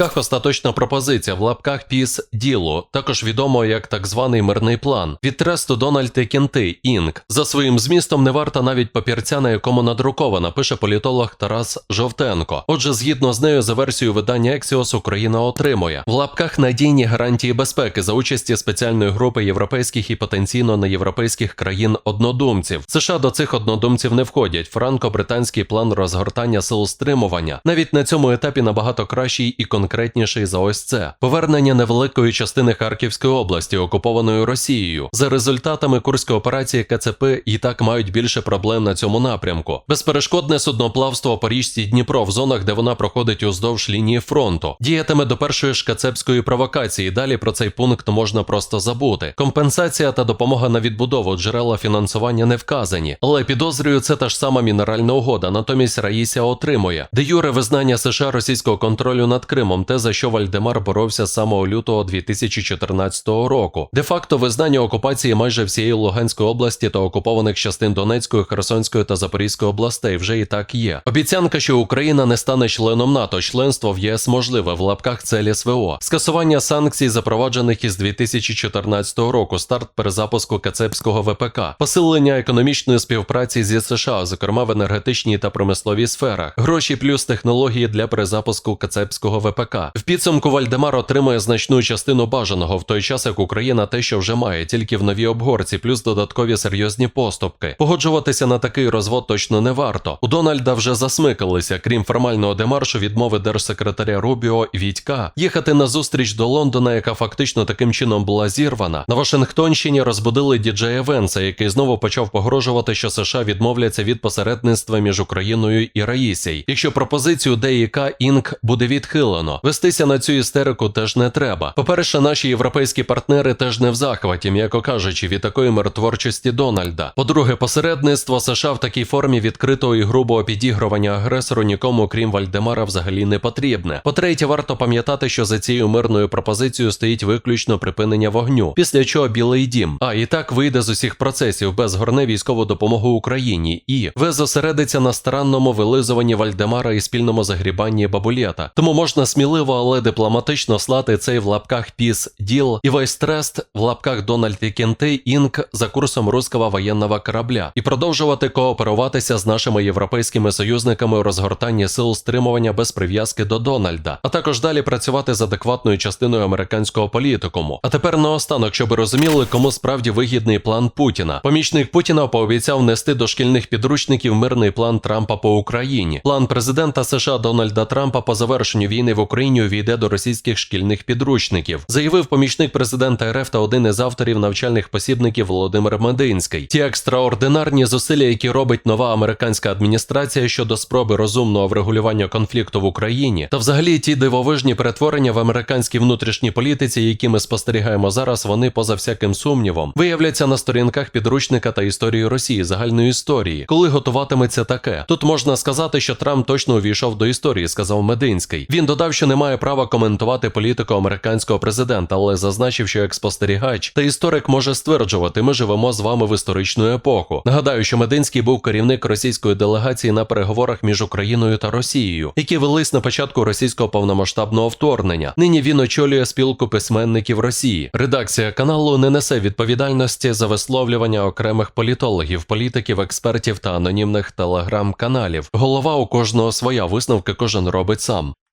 лапках остаточна пропозиція, в лапках піс ділу, також відомо як так званий мирний план. Від тресту Дональд і Кінти Інк. За своїм змістом не варта навіть папірця, на якому надрукована, пише політолог Тарас Жовтенко. Отже, згідно з нею, за версією видання Ексіос Україна отримує в лапках надійні гарантії безпеки за участі спеціальної групи європейських і потенційно неєвропейських країн однодумців. США до цих однодумців не входять. Франко-британський план розгортання сил стримування навіть на цьому етапі набагато кращий і конкретніший за ось це повернення невеликої частини Харківської області, окупованої Росією. За результатами курської операції КЦП і так мають більше проблем на цьому напрямку. Безперешкодне судноплавство по річці Дніпро в зонах, де вона проходить уздовж лінії фронту, діятиме до першої ж кацепської провокації. Далі про цей пункт можна просто забути. Компенсація та допомога на відбудову джерела фінансування не вказані, але підозрюю, це та ж сама мінеральна угода. Натомість Раїся отримує де юре визнання США російського контролю над Кримом, те за що Вальдемар боровся з самого лютого 2014 року. Де факто визнання окупації майже всієї Луганської області та окупованих частин Донецької, Херсонської та Запорізької областей вже і так є. Обіцянка, що Україна не стане членом НАТО, членство в ЄС можливе в лапках целі СВО, скасування санкцій, запроваджених із 2014 року, старт перезапуску Кацепського ВПК, посилення економічної співпраці зі США, зокрема в енергетичній та промисловій сферах, гроші плюс технології для перезапуску Кацепського ВПК. В підсумку Вальдемар отримує значну частину бажаного в той час, як Україна те, що вже має, тільки в новій обгорці, плюс додаткові серйозні поступки. Погоджуватися на такий розвод точно не варто. У Дональда вже засмикалися, крім формального демаршу відмови держсекретаря Рубіо Вітька, їхати на зустріч до Лондона, яка фактично таким чином була зірвана. На Вашингтонщині розбудили діджея Венса, який знову почав погрожувати, що США відмовляться від посередництва між Україною і Раїсій. Якщо пропозицію ДІК Інк буде відхилено, вестися на цю істерику теж не треба. По-перше, наші європейські партнери теж не в захваті, м'яко кажучи, від такої миротворчості Дональда. По-друге, посередництво США в такій формі відкритого і грубого підігрування агресору нікому, крім Вальдемара, взагалі не потрібне. По-третє, варто пам'ятати, що за цією мирною пропозицією стоїть виключно припинення вогню, після чого Білий Дім. А і так вийде з усіх процесів без горне військову допомогу Україні і ви зосередиться на старанному вилизуванні Вальдемара і спільному загрібанні бабулєта. Тому можна сміливо, але дипломатично слати цей в лапках піс діл і весь трест в лапках Дональд і Кенти інк за курсом руського воєнного корабля і продовжувати кооперуватися з нашими європейськими союзниками у розгортанні сил стримування без прив'язки до Дональда, а також далі працювати з адекватною частиною американського політикуму. А тепер наостанок, щоб розуміли, кому справді вигідний план Путіна. Помічник Путіна пообіцяв внести до шкільних підручників мирний план Трампа по Україні. План президента США Дональда Трампа по завершенню війни в Україні увійде до російських шкільних підручників, заявив помічник президента РФ та один із авторів навчальних посібників Володимир Мединський. Ті екстраординарні зусилля, які робить нова американська адміністрація щодо спроби розумного врегулювання конфлікту в Україні, та взагалі ті дивовижні перетворення в американській внутрішній політиці, які ми спостерігаємо зараз, вони поза всяким сумнівом виявляться на сторінках підручника та історії Росії загальної історії, коли готуватиметься таке. Тут можна сказати, що Трамп точно увійшов до історії, сказав Мединський. Він додав, що не має права коментувати політику американського президента, але зазначив, що як спостерігач та історик може стверджувати, ми живемо з вами в історичну епоху. Нагадаю, що Мединський був керівник російської делегації на переговорах між Україною та Росією, які велись на початку російського повномасштабного вторгнення. Нині він очолює спілку письменників Росії. Редакція каналу не несе відповідальності за висловлювання окремих політологів, політиків, експертів та анонімних телеграм-каналів. Голова у кожного своя висновки кожен робить сам.